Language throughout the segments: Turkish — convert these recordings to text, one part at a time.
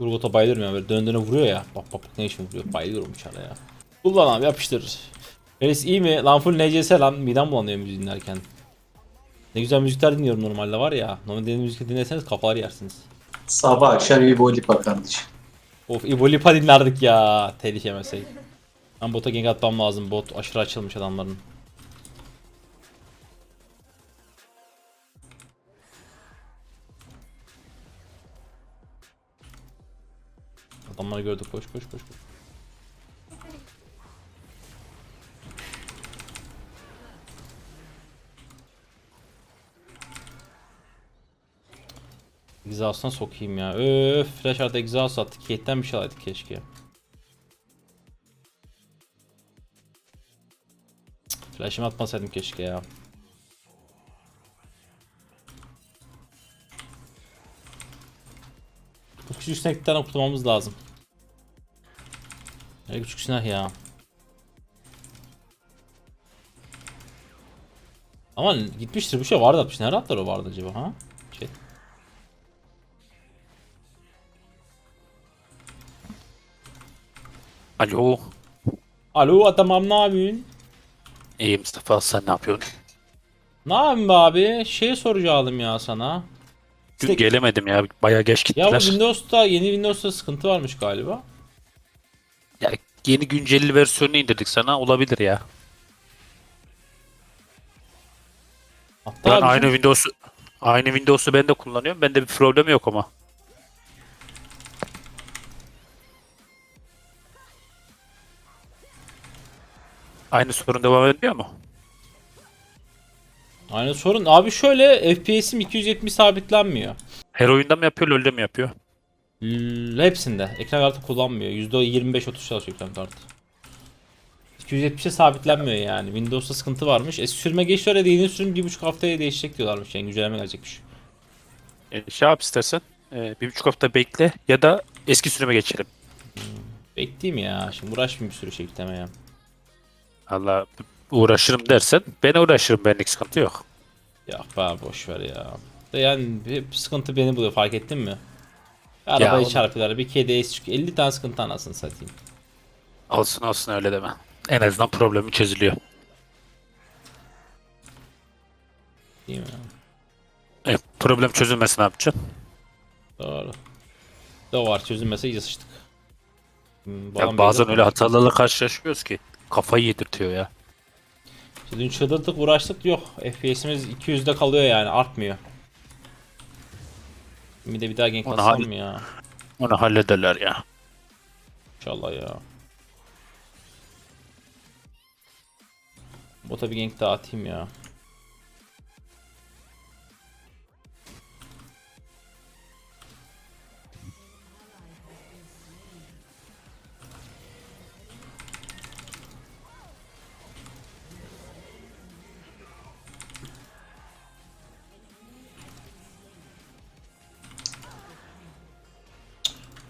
Urgot'a bayılıyorum ya böyle döndüğüne vuruyor ya. Bak bak ne işim vuruyor. Bayılıyorum uçara ya. Kullan abi yapıştır. Reis iyi mi? Lan full NCS lan. Midem bulanıyor müziği dinlerken. Ne güzel müzikler dinliyorum normalde var ya. Normalde müzik dinleseniz kafaları yersiniz. Sabah akşam iyi Lipa kardeşim. Of İbo Lipa dinlerdik ya. Telif yemesek. Ben bota gank atmam lazım. Bot aşırı açılmış adamların. Adamları gördük koş koş koş. koş. Exhaust'una sokayım ya. Öf, flash artı exhaust attık. Kate'den bir şey alaydık keşke. Flash'ımı atmasaydım keşke ya. Küçük sinekten kurtulmamız lazım. Ne küçük sinek ya. Ama gitmiştir bu şey vardı atmış. Nerede atlar o vardı acaba ha? Şey. Alo. Alo tamam ne yapıyorsun? İyi Mustafa sen ne yapıyorsun? Ne yapayım be abi? Şey soracaktım ya sana. İşte- gelemedim ya. Bayağı geç Ya gittiler. bu Windows'ta yeni Windows'ta sıkıntı varmış galiba. Ya yeni güncelli versiyonunu indirdik sana olabilir ya. Hatta Ben aynı Windows'u aynı Windows'u ben de kullanıyorum. Bende bir problem yok ama. Aynı sorun devam ediyor mu? Aynı sorun. Abi şöyle FPS'im 270 sabitlenmiyor. Her oyunda mı yapıyor, LoL'de mi yapıyor? L- hepsinde. Ekran kartı kullanmıyor. %25-30 çalışıyor ekran kartı. 270'e sabitlenmiyor yani. Windows'ta sıkıntı varmış. Eski sürüme geçti öyle yeni sürüm 1.5 haftaya değişecek diyorlarmış. Yani güncelleme gelecekmiş. E, şey yap istersen. e, bir buçuk hafta bekle ya da eski sürüme geçelim. Bekleyeyim ya. Şimdi uğraşmayayım bir sürü şey yüklemeye. Allah uğraşırım dersen ben uğraşırım benlik sıkıntı yok. Ya be boş ver ya. De yani hep sıkıntı beni buluyor fark ettin mi? Arabayı onu- çarpıyorlar bir kedi es çıkıyor. 50 tane sıkıntı anasını satayım. Olsun olsun öyle deme. En azından problemi çözülüyor. Değil mi? E, problem çözülmesi ne yapacaksın? Doğru. Da var çözülmese iyice sıçtık. Hmm, Ya bazen öyle hatalarla karşılaşıyoruz ki kafayı yedirtiyor ya. İşte Dün çıldırdık uğraştık yok. FPS'imiz 200'de kalıyor yani artmıyor. Bir de bir daha gank atsam ya? Onu hallederler ya. İnşallah ya. Bota bir gank daha atayım ya.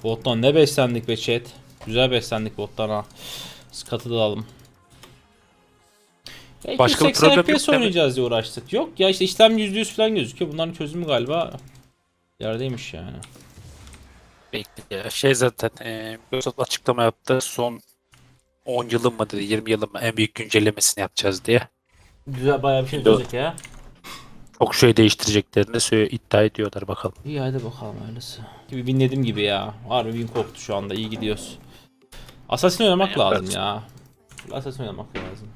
Bottan ne beslendik be chat. Güzel beslendik bottan ha. Skatı da alalım. Ya Başka bir 280 problem yok FPS değil mi? oynayacağız diye uğraştık. Yok ya işte işlem %100 falan gözüküyor. Bunların çözümü galiba yerdeymiş yani. Bekle ya. Şey zaten e, Microsoft açıklama yaptı. Son 10 yılın mı dedi 20 yılın mı en büyük güncellemesini yapacağız diye. Güzel bayağı bir şey Windows- olacak ya. Çok şey değiştireceklerini söyle iddia ediyorlar bakalım. İyi hadi bakalım öylesi. Gibi winledim gibi ya. Harbi win koptu şu anda. İyi gidiyoruz. Assassin oynamak Yaparız. lazım ya. Assassin oynamak lazım.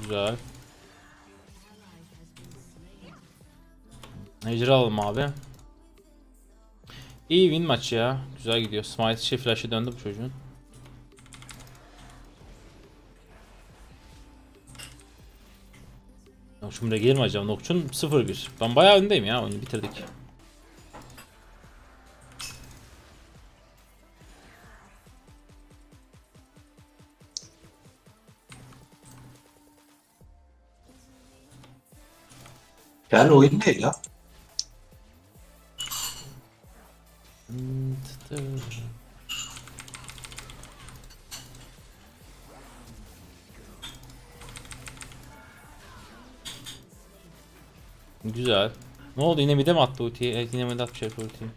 Güzel. Ejderha alalım abi. İyi win maç ya. Güzel gidiyor. Smite şey flash'ı döndü bu çocuğun. Nokçun buraya gelir mi acaba? Nokçun 0-1. Ben bayağı öndeyim ya. Onu bitirdik. Yani oyun ne ya? Oldu yine mide mi attı ultiyi? Evet yine mide herif ultiyi.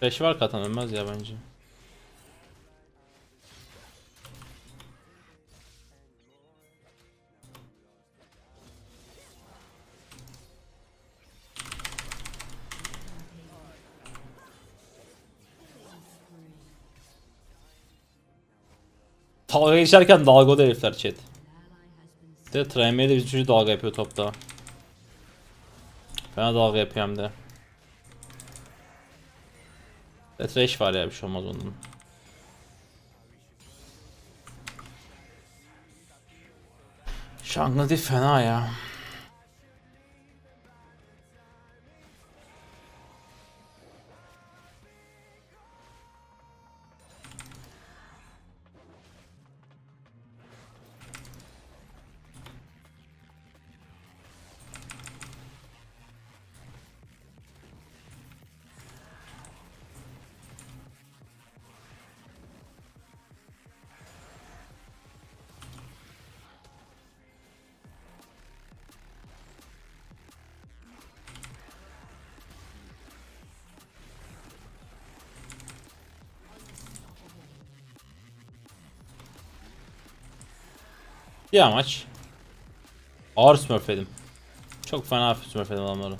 Flash var katan ölmez ya bence. Dalga geçerken dalga herifler chat. De Tremere de çocuk dalga yapıyor topta. Fena dalga yapıyor hem de. Trash var ya bir şey olmaz onun. Değil fena ya. Bir amaç. Ağır smurfledim. Çok fena smurfledim adamları.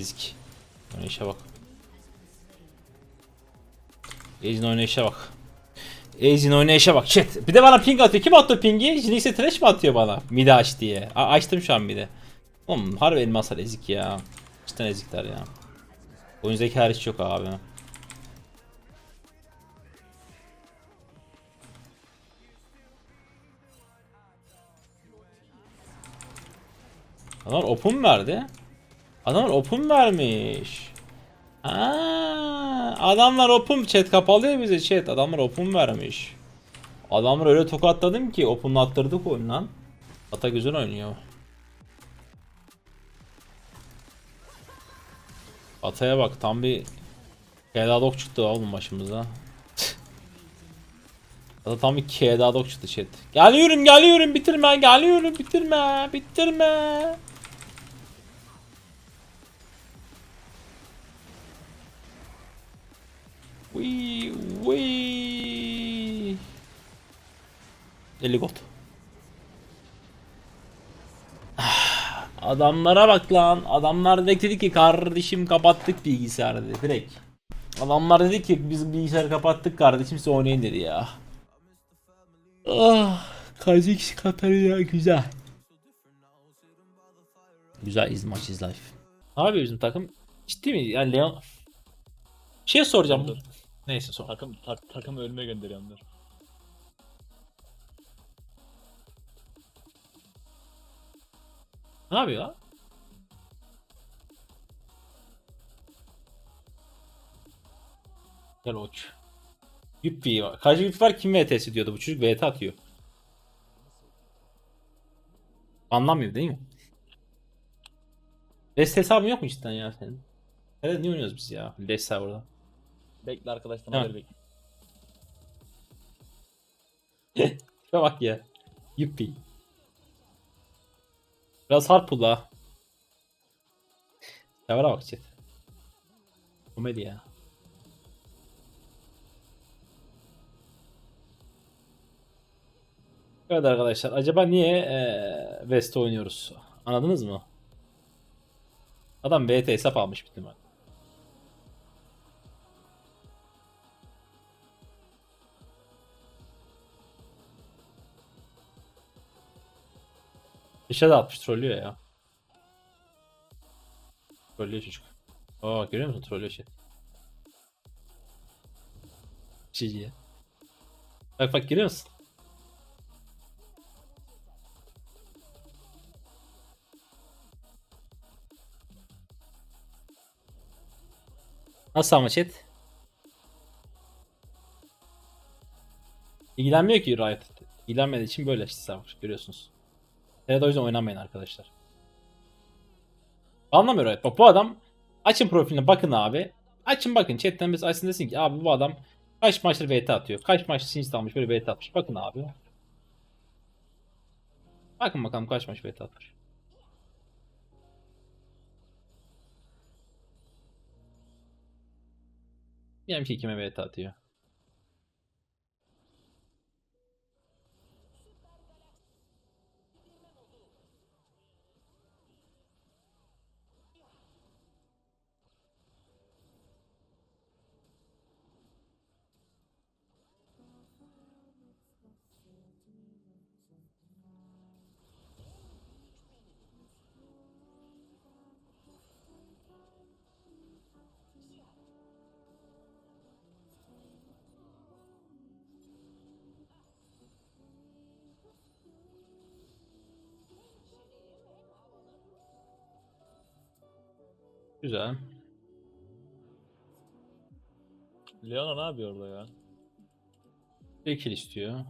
Ezik. Oynayışa bak. Ezin oynayışa bak. Ezin oynayışa bak. Chat. Bir de bana ping atıyor. Kim attı pingi? Jinx'e trash mi atıyor bana? Midi aç diye. A açtım şu an midi. Oğlum harbi elmaslar ezik ya. Cidden ezikler ya. Oyun zeka hiç yok abi. Adamlar open verdi. Adamlar open vermiş. Aa, adamlar open chat kapalı bize chat. Adamlar open vermiş. Adamlar öyle tokatladım ki openlattırdık oyunu lan. Ata güzel oynuyor. Ataya bak tam bir Kedadok çıktı oğlum başımıza. Ata tam bir Kedadok çıktı chat. Geliyorum geliyorum bitirme geliyorum bitirme bitirme. Wee wee. 50 gold. Ah, Adamlara bak lan. Adamlar direkt dedi ki kardeşim kapattık bilgisayarı dedi direkt. Adamlar dedi ki biz bilgisayarı kapattık kardeşim size oynayın dedi ya. Ah, Kazix Katarina güzel. Güzel is much is life. Abi bizim takım ciddi mi? Yani Leon şey soracağım. Dur. Neyse sor. Takım tak, takımı ölüme gönderiyorlar. Ne yapıyor? Gel uç. Yuppi var. Karşı Yuppi var kim VTS diyordu bu çocuk VT atıyor. Anlamıyor değil mi? Dest hesabın yok mu cidden ya senin? Evet niye oynuyoruz biz ya? Dest serverda. Bekle arkadaşlar Ha. haber bekle. Şuna bak ya. Yuppi. Biraz hard pull ha. Server'a bak chat. Komedi ya. Evet arkadaşlar acaba niye West oynuyoruz? Anladınız mı? Adam BT hesap almış bitti mi? Dışa da atmış trollüyor ya. Trollüyor çocuk. Aa görüyor musun trollüyor şey. Şey diye. Bak bak görüyor musun? Nasıl ama chat? İlgilenmiyor ki Riot. İlgilenmediği için böyle işte savaş görüyorsunuz. TR'de o yüzden oynamayın arkadaşlar. Anlamıyor Riot. Bak bu adam açın profiline bakın abi. Açın bakın chatten biz açsın desin ki abi bu adam kaç maçtır VT atıyor. Kaç maç sinist almış böyle VT atmış. Bakın abi. Bakın bakalım kaç maç VT atmış. Diyelim ki kime VT atıyor. Güzel. Leona ne yapıyor orada ya? Kill istiyor.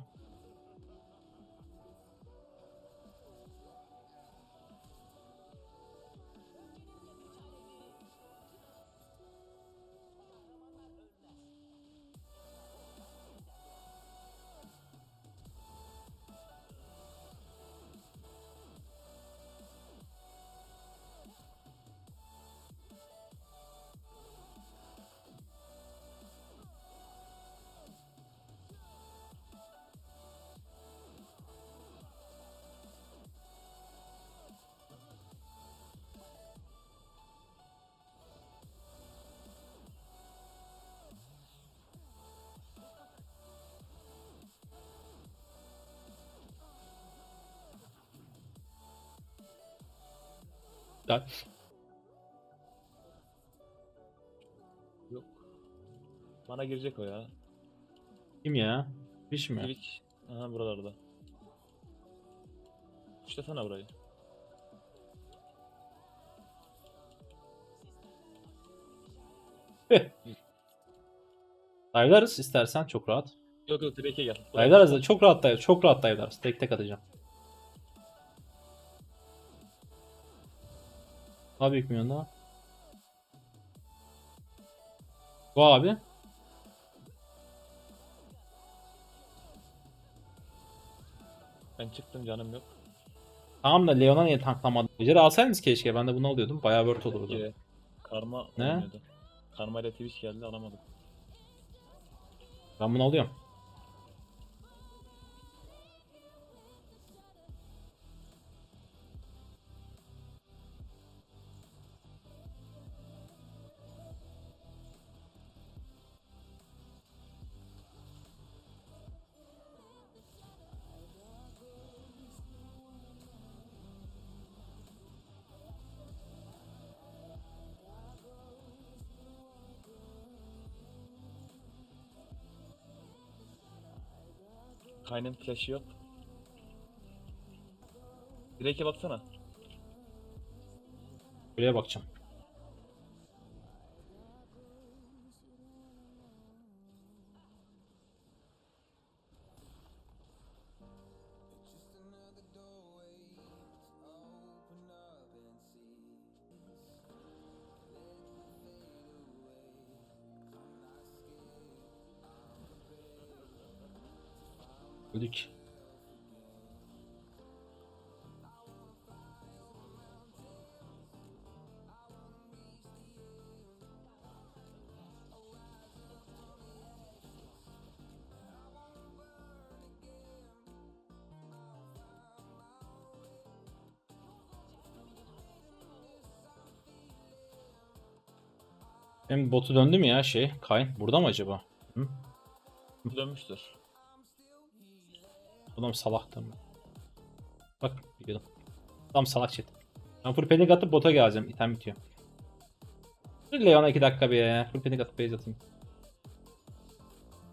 Güzel. Yok. Bana girecek o ya. Kim ya? Fiş mi? Twitch. Aha buralarda. İşte sana burayı. Dive'larız istersen çok rahat. Yok yok Drake'e gel. Dive'larız da çok rahat dive. Çok rahat dive'larız. Tek tek atacağım. Daha büyük milyon daha. Bu abi. Ben çıktım canım yok. Tamam da Leon'a niye tanklamadı? Ejder'i alsaydınız keşke. Ben de bunu alıyordum. Bayağı word olurdu. Karma Ne? oynuyordu. Karma ile Twitch geldi alamadım. Ben bunu alıyorum. Kayn'ın flash'ı yok. Drake'e baksana. Buraya bakacağım. Benim botu döndü mü ya şey? Kayn. Burada mı acaba? Hı? Dönmüştür. Adam salaktı mı? Bak biliyordum. Adam salak chat. Ben full panic atıp bota geleceğim. İtem bitiyor. Dur Leon'a 2 dakika bir ya. Full panic atıp base atayım.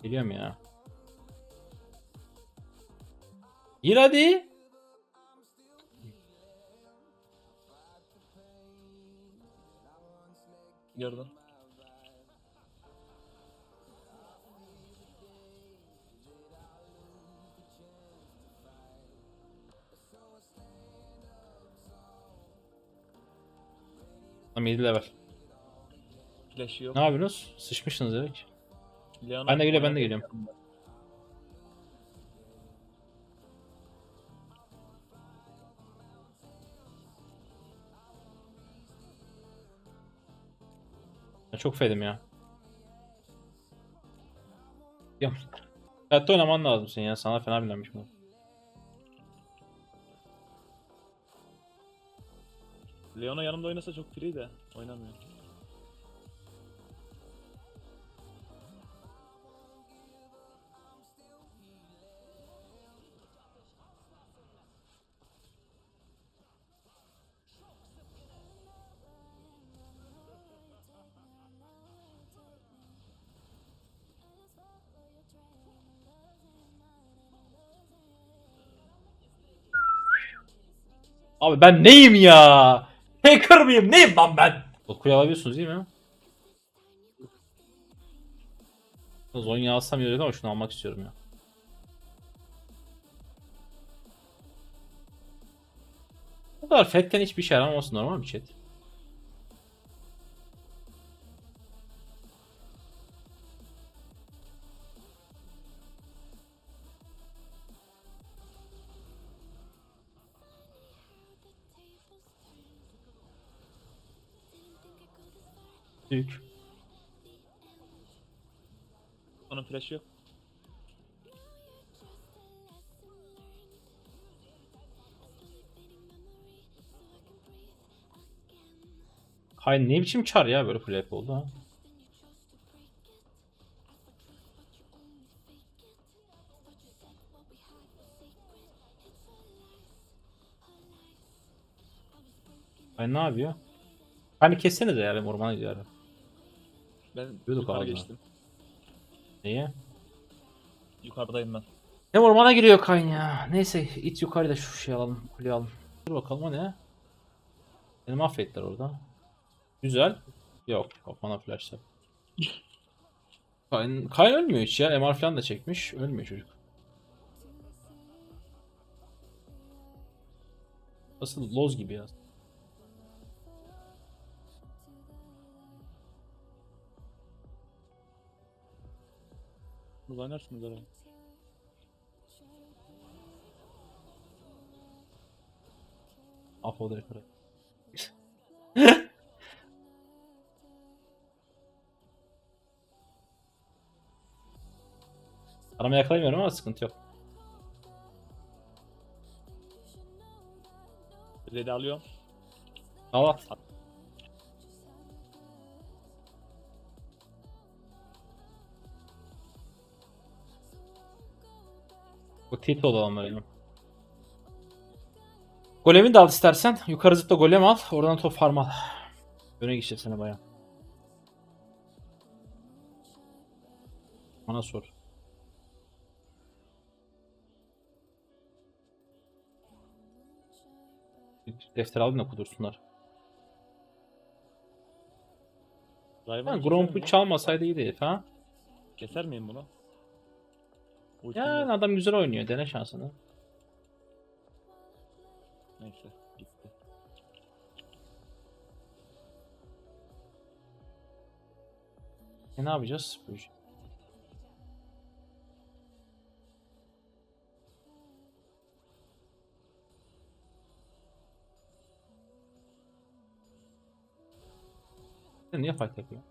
Geliyorum ya. Gir hadi. Gördün. Tam 7 level. Flash'ı yok. Ne yapıyorsunuz? Sıçmışsınız direkt. Leona Ben de geliyorum, ben de geliyorum. çok fedim ya. Ya. Hayatta oynaman lazım senin ya. Sana fena bilenmiş bu. Leona yanımda oynasa çok free de oynamıyor. Abi ben neyim ya? Hacker mıyım? Neyim lan ben? Okuyu alabiliyorsunuz değil mi? Zonya alsam iyi ama şunu almak istiyorum ya. Bu kadar fetten hiçbir şey yaramaması normal bir chat. Büyük. Onun flash'ı yok. Hayır ne biçim çar ya böyle flap oldu ha. Ay ne yapıyor? Hani kessenize yani ormana gidiyor. Ben Yürüdük yukarı geçtim. Niye? Yukarıdayım ben. Ne ormana giriyor Kayn ya. Neyse it yukarıda şu şey alalım. Kuleyi alalım. Dur bakalım o ne? Beni mahvettiler orada. Güzel. Yok kafana flashlar. Kayn, Kayn ölmüyor hiç ya. MR falan da çekmiş. Ölmüyor çocuk. Nasıl loz gibi ya. Bunu oynarsınız herhalde. Apo direkt. Arama yakalayamıyorum ama sıkıntı yok. Red'i alıyorum. Al. Bu Tito olan böyle. Golemi de al istersen. Yukarı zıpla golem al. Oradan top farm al. Öne geçecek seni baya. Bana sor. Defter aldın da kudursunlar. Riven Ben miyim? çalmasaydı iyiydi herif ha. Keser miyim bunu? Ultim Yani yok. adam güzel oynuyor. Dene şansını. Neyse gitti. E ne yapacağız? Bu iş- Sen niye fight yapıyor?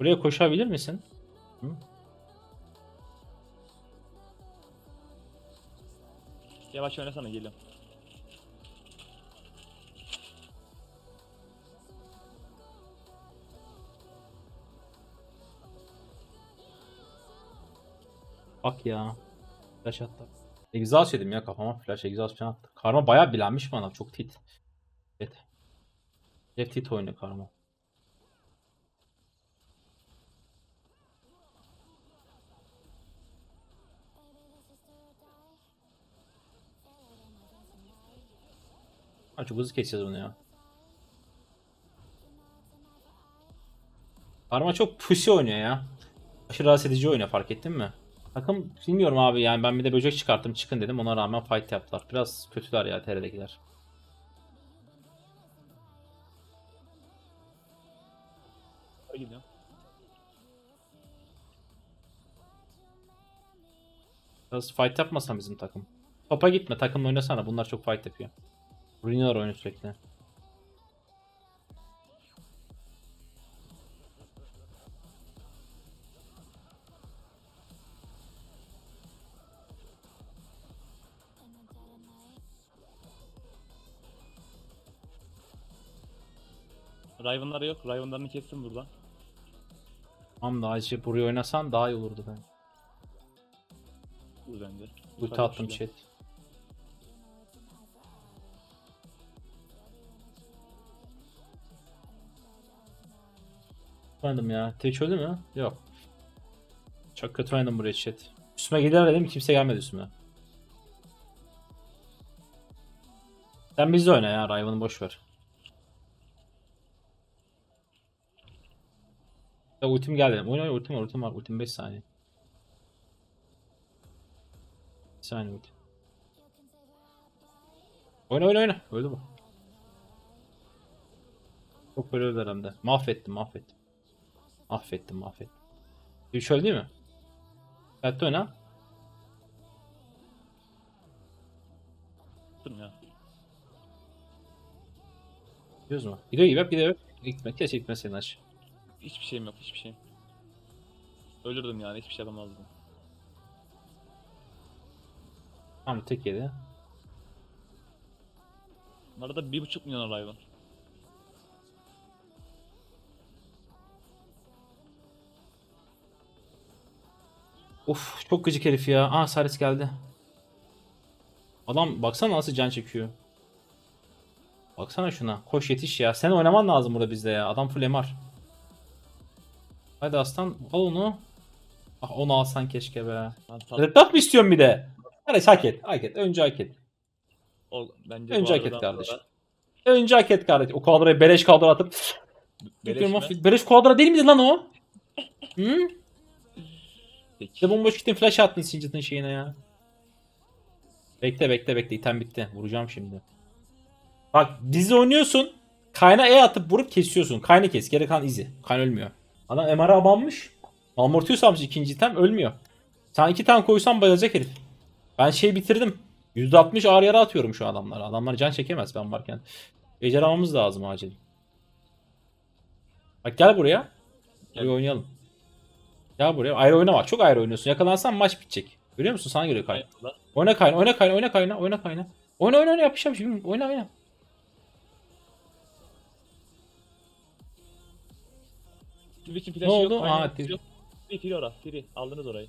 Buraya koşabilir misin? Hı? Yavaş oynasana geliyorum. Bak ya. Flash attı. Exhaust yedim ya kafama. Flash exhaust falan attı. Karma bayağı bilenmiş bana. Çok tit. Evet. Hep tit oynuyor Karma. Ha, çok hızlı keseceğiz bunu ya. Karma çok pussy oynuyor ya. Aşırı rahatsız edici oynuyor fark ettin mi? Takım bilmiyorum abi yani ben bir de böcek çıkarttım çıkın dedim ona rağmen fight yaptılar. Biraz kötüler ya TR'dekiler. Hadi gidiyorum. Biraz fight yapmasan bizim takım. Topa gitme takımla oynasana bunlar çok fight yapıyor. Ruiniyorlar oyunu sürekli. Riven'lar yok. Riven'larını kessin buradan. Tamam da acı buraya oynasan daha iyi olurdu ben. Vur bence. Ulti attım chat. Oynadım ya. Twitch öldü mü? Yok. Çok kötü oynadım buraya chat. Üstüme gider dedim kimse gelmedi üstüme. Sen bizde oyna ya Riven'ı boş ver. Ya ultim geldi. Oyna ultim var ultim var. Ultim 5 saniye. 1 saniye ultim. Oyna oyna oyna. Öldü bu. Çok böyle öldüler hem de. Mahvettim mahvettim. Mahvettim mahvettim. Twitch öldü değil mi? Hayatta oyna. Ya. Gidiyoruz mu? Gidiyor gibi yap gidiyor yap. Gitme. Keşke gitmeseydin aç. Hiçbir şeyim yok. Hiçbir şeyim. Ölürdüm yani. Hiçbir şey yapamazdım. Tamam tek yedi. Arada bir buçuk milyon Riven. Of çok gıcık herif ya. Aa Saris geldi. Adam baksana nasıl can çekiyor. Baksana şuna. Koş yetiş ya. Sen oynaman lazım burada bizde ya. Adam full MR. Hadi aslan al onu. Ah onu alsan keşke be. Red mı istiyorsun bir de? Hadi hak et. Hak et. Önce hak et. bence Önce hak et kardeşim. sonra Önce hak et kardeşim. O kadroya beleş kadro atıp. Beleş mi? beleş kadro değil miydi lan o? Hı? İşte bomboş gittin flash attın Singed'ın şeyine ya. Bekle bekle bekle item bitti. Vuracağım şimdi. Bak dizi oynuyorsun. Kayna E atıp vurup kesiyorsun. Kayna kes. Geri kalan izi. Kayn ölmüyor. Adam MR'a abanmış. Amortius almış ikinci item ölmüyor. Sen iki tane koysan bayılacak herif. Ben şey bitirdim. %60 ağır yara atıyorum şu adamlara. Adamlar can çekemez ben varken. Almamız lazım acil. Bak gel buraya. Buraya oynayalım. Gel buraya. Ayrı oyna var. Çok ayrı oynuyorsun. Yakalansan maç bitecek. Görüyor musun? Sana geliyor kay. Hayatla. Oyna kayna, oyna kayna, oyna kayna, oyna kayna. Oyna oyna oyna şimdi. Oyna oyna. Twitch'in flash'ı oldu? yok. Aa, Twitch. ultisi yok. Free free ora. Free. Aldınız orayı.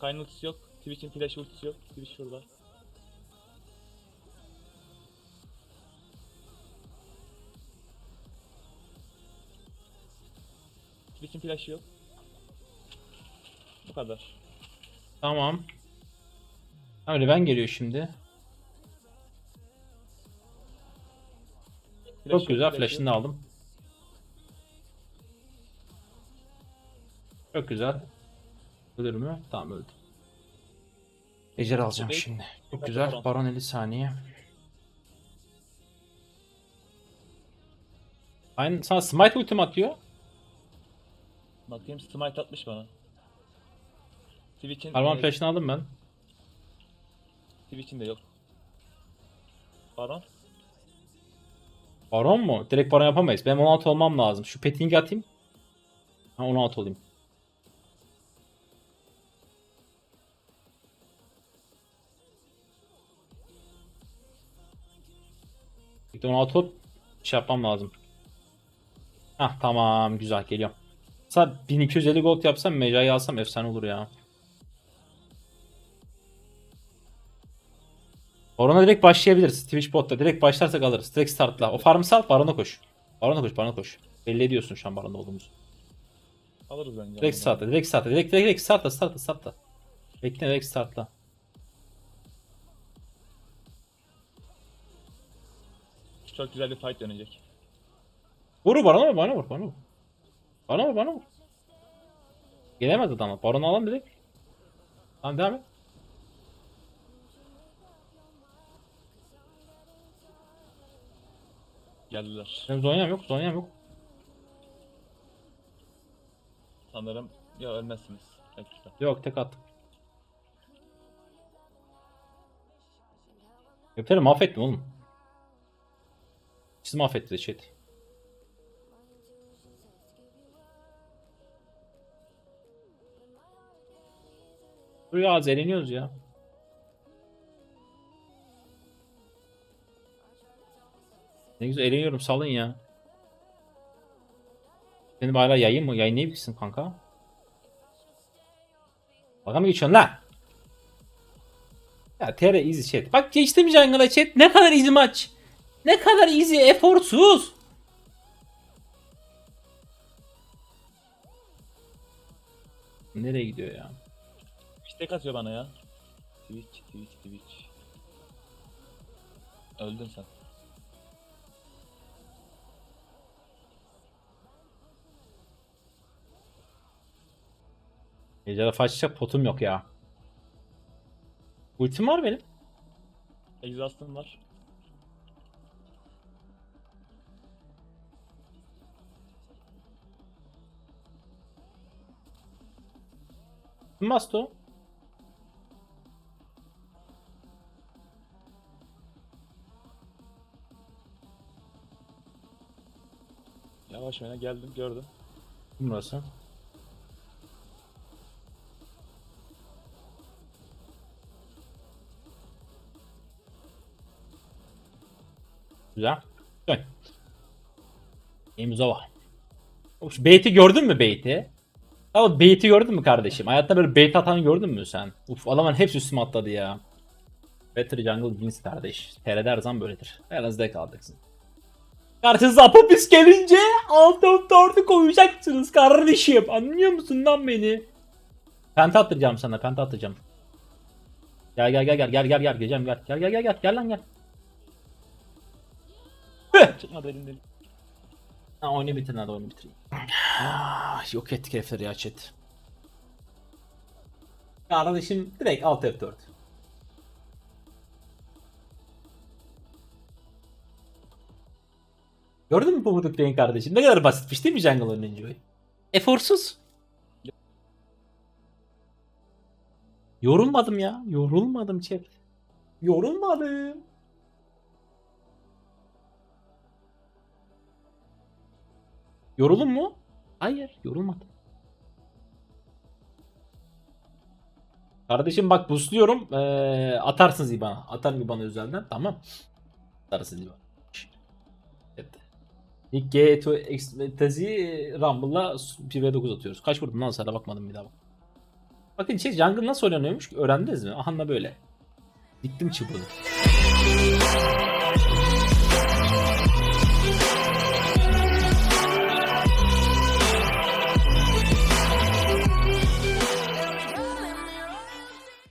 Kaynın ultisi yok. Twitch'in flash ultisi yok. Twitch şurada. Twitch'in flash'ı yok. Bu kadar. Tamam. Öyle ben geliyor şimdi. Çok güzel. flash Flash'ını da aldım. Çok güzel. Ölür mü? Tamam öldü. Ejder alacağım değil. şimdi. Çok Baron. güzel. Baron 50 saniye. Aynen sana smite ultim atıyor. Bakayım smite atmış bana. Twitch'in Harman e, flash'ını aldım ben. Twitch'in de yok. Baron. Baron mu? Direkt baron yapamayız. Benim 16 olmam lazım. Şu petting'i atayım. Ha 16 olayım. Bir de 16 olup şey yapmam lazım. Hah tamam güzel geliyorum. Mesela 1250 gold yapsam Meca'yı alsam efsane olur ya. Baron'a direkt başlayabiliriz. Twitch botta direkt başlarsak alırız. Direkt startla. O farmı sal Baron'a koş. Baron'a koş Baron'a koş. Belli ediyorsun şu an Baron'da olduğumuzu. Alırız bence. Direkt startla direkt startla direkt direkt, direkt startla startla startla. Bekle direkt startla. Çok güzel bir fight dönecek. Vur Baron'a vur Baron'a vur Baron'a vur. Baron'a vur Baron'a vur. Gelemez adamlar. Baron'u alalım direkt. Tamam devam et. Geldiler. Benim zonyam yok. Zonyam yok. Sanırım ya ölmezsiniz. Dakika. Yok tek attım. Gökleri mahvettim oğlum. Siz mahvetti de chat. Dur ya zeleniyoruz ya. Ne güzel eğleniyorum salın ya. Seni hala yayın mı? Yayınlayabilirsin kanka. Baka mı geçiyorsun lan? Ya TR easy chat. Bak geçtim jungle'a chat. Ne kadar easy maç. Ne kadar easy eforsuz. Nereye gidiyor ya? İşte atıyor bana ya. Twitch, Twitch, Twitch. Öldün sen. Gecede façacak potum yok ya. Ultim var benim. Exhaust'ın var. Kim bastı o? Yavaş oyna geldim gördüm. Burası? Güzel. Dön. İmza var. Bait'i gördün mü bait'i? Tamam bait'i gördün mü kardeşim? Hayatta böyle bait atan gördün mü sen? Uf adamın hepsi üstüme atladı ya. Better Jungle wins kardeş. TR'de her zaman böyledir. Elinizde kalacaksın. Karşınıza Apopis gelince alt alt orta koyacaksınız kardeşim. Anlıyor musun lan beni? Penta attıracağım sana penta attıracağım. Gel gel gel gel gel gel gel geleceğim gel. Gel gel gel gel gel lan gel. Çıkmadı elimden. Ha oyunu bitirin hadi oyunu bitireyim. Ah, Yok ettik herifleri ya chat. Kardeşim direkt alt F4. Gördün mü Pamuk Bey'in kardeşim? Ne kadar basitmiş değil mi Jungle oynayınca? Eforsuz. Yorulmadım ya. Yorulmadım chat. Yorulmadım. Yoruldun mu? Hayır, yorulmadım. Kardeşim bak boostluyorum. Ee, atarsınız IBAN'a. Atarım IBAN'a özelden. Tamam. Atarsınız IBAN'a. Evet. İlk G2 Ecstasy Rumble'la 1v9 atıyoruz. Kaç vurdum lan sana bakmadım bir daha bak. Bakın şey jungle nasıl oynanıyormuş öğrendiniz mi? Aha da böyle. Diktim çubuğu.